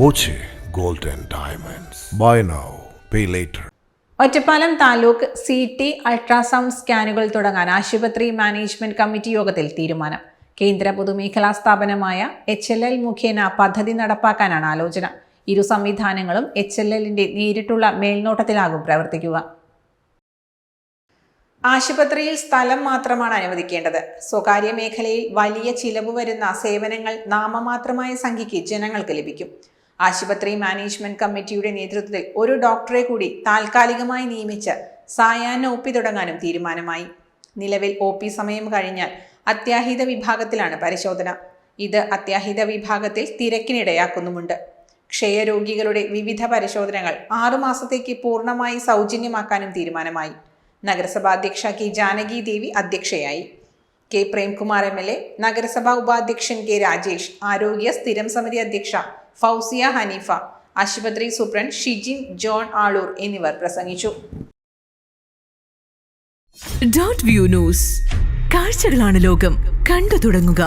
Boche golden diamonds. Buy now pay later. Ottapalam taluk C T ultrasound സ്കാനുകൾ തുടങ്ങാൻ ആശുപത്രി management committee യോഗത്തിൽ തീരുമാനം. കേന്ദ്ര പൊതുമേഖലാ സ്ഥാപനമായ എച്ച് എൽ എൽ മുഖേന പദ്ധതി നടപ്പാക്കാനാണ് ആലോചന. ഇരു സംവിധാനങ്ങളും എച്ച് എൽ എല്ലിന്റെ നേരിട്ടുള്ള മേൽനോട്ടത്തിലാകും പ്രവർത്തിക്കുക. ആശുപത്രിയിൽ സ്ഥലം മാത്രമാണ് അനുവദിക്കേണ്ടത്. സ്വകാര്യ മേഖലയിൽ വലിയ ചിലവ് വരുന്ന സേവനങ്ങൾ നാമമാത്രമായ സംഖ്യയ്ക്ക് ജനങ്ങൾക്ക് ലഭിക്കും. ആശുപത്രി മാനേജ്മെന്റ് കമ്മിറ്റിയുടെ നേതൃത്വത്തിൽ ഒരു ഡോക്ടറെ കൂടി താൽക്കാലികമായി നിയമിച്ച് സായാഹ്ന ഒ പി തുടങ്ങാനും തീരുമാനമായി. നിലവിൽ ഒ പി സമയം കഴിഞ്ഞാൽ അത്യാഹിത വിഭാഗത്തിലാണ് പരിശോധന. ഇത് അത്യാഹിത വിഭാഗത്തിൽ തിരക്കിനിടയാക്കുന്നുമുണ്ട്. ക്ഷയരോഗികളുടെ വിവിധ പരിശോധനകൾ ആറുമാസത്തേക്ക് പൂർണമായി സൗജന്യമാക്കാനും തീരുമാനമായി. നഗരസഭാ അധ്യക്ഷ കെ ജാനകി ദേവി അധ്യക്ഷയായി. K Premkumar M L A നഗരസഭാ ഉപാധ്യക്ഷൻ കെ രാജേഷ് ആരോഗ്യ സ്ഥിരം സമിതി അധ്യക്ഷ ഫൗസിയ ഹനീഫ ആശുപത്രി സൂപ്രണ്ട് ഷിജിൻ ജോൺ ആളൂർ എന്നിവർ പ്രസംഗിച്ചു. Dot view news. കാഴ്ചകളാണ് ലോകം. കണ്ടു തുടങ്ങുക.